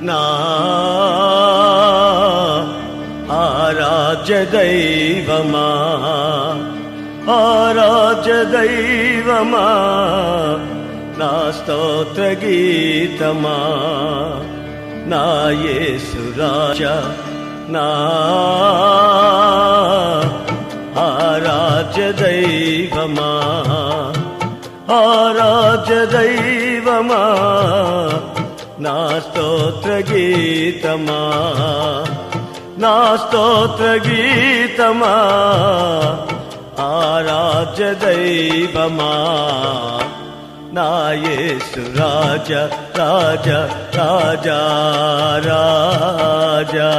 నా ఆరాధ్య దైవమా ఆరాధ్య దైవమా నా స్తోత్ర గీతమా నా యేసురాజ నా ఆరాధ్య దైవమా ఆరాధ్య దైవమా నా స్తోత్ర గీతమా? నా స్తోత్ర గీతమా? ఆరాధ్య దైవమా? నాయేసు రాజ రాజ రాజా రాజా.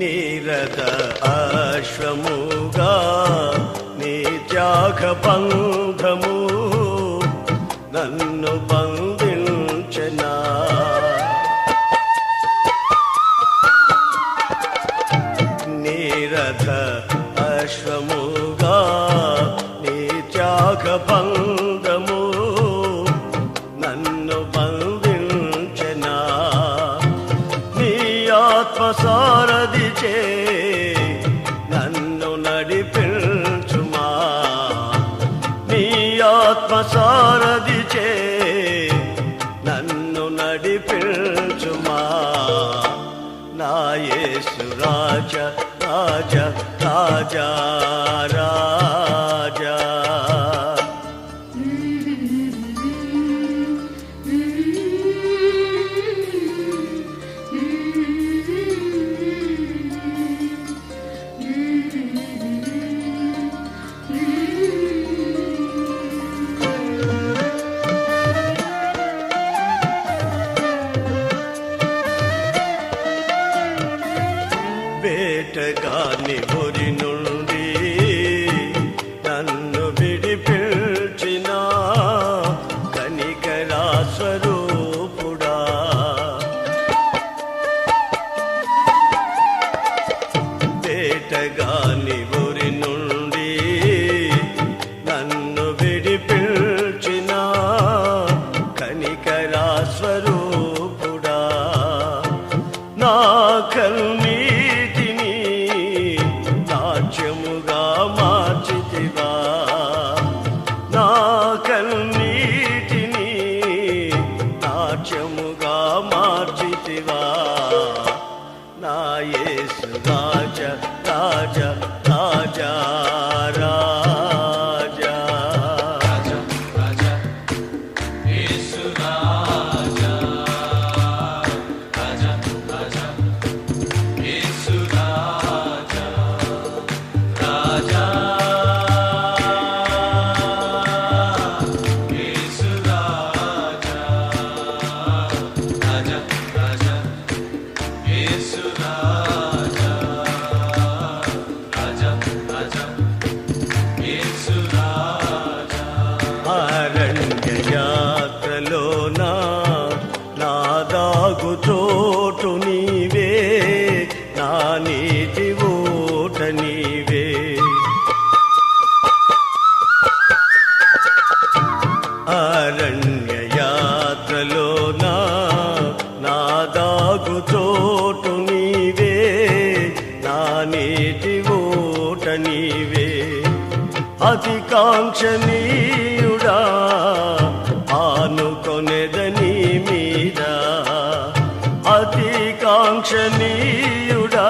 నీరద అశ్వముగా నీ త్యాగ బంధము నన్ను సారథిచే నన్ను నడిపించుమా. నీ ఆత్మ సారథిచే నన్ను నడిపించుమా. నా రాజ రాజ రాజా రాజా. విడిపించిన కనికరా స్వరూపుడా వేటగాని ఒరి నుండి నన్ను విడిపించిన కనికరా స్వరూపుడా నా కన్నీటిని నీటి ఓట నీవే. అతి కాంక్షణీయుడా ఆనుకొనెదని మీద. అతి కాంక్షణీయుడా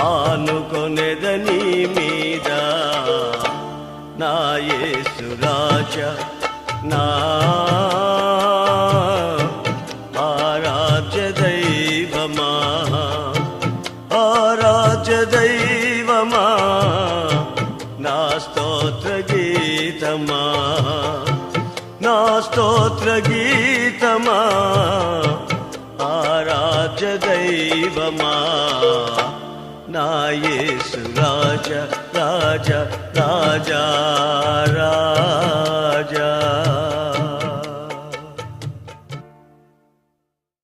ఆనుకొనెదని మీద. నా యేసు రాజ నా నా స్తోత్ర గీతమా నా స్తోత్ర గీతమా ఆరాధ్య దైవమా నా యేసు రాజ రాజ రాజా రాజా